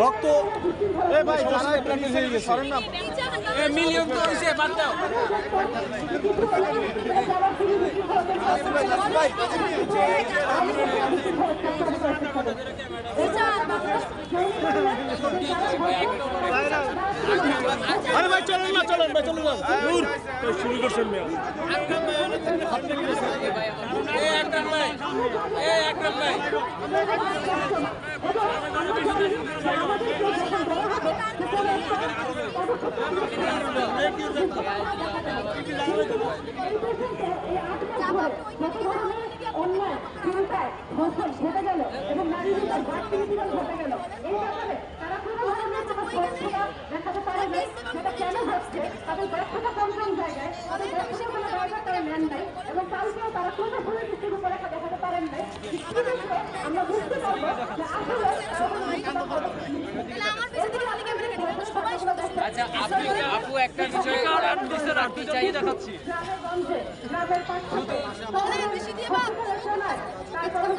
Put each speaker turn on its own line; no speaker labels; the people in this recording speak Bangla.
রক্ত। ভাই হয়ে
মিলিয়ন তো হইছে বাদ দাও।
আরে ভাই চলেন না চলেন ভাই চলেন না। দূর। তো শুরু করছেন মেয়া।
আকরাম ভাই। এ আকরাম ভাই।
অন্যায় চিন্তায় ধর্ষণ ঘটে গেল এবং নারী বিচার বাড়তি বিচার ঘটে গেল এই ব্যাপারে তারা কোনো ধরনের কোনো পরিষেবা দেখাতে পারে সেটা কেন হচ্ছে তাদের ব্যর্থতা কোন কোন জায়গায় তাদের ব্যর্থতার কোনো জায়গা তারা নেন নাই এবং কালকেও তারা কোনো ধরনের কিছু রূপরেখা দেখাতে পারেন নাই আমরা বুঝতে পারব যে আসলে
আচ্ছা আপু একটা বিষয় চাই দেখাচ্ছি।
গ্রামের গঞ্জে গ্রামের পাঠশালায় শোনায় তারপরে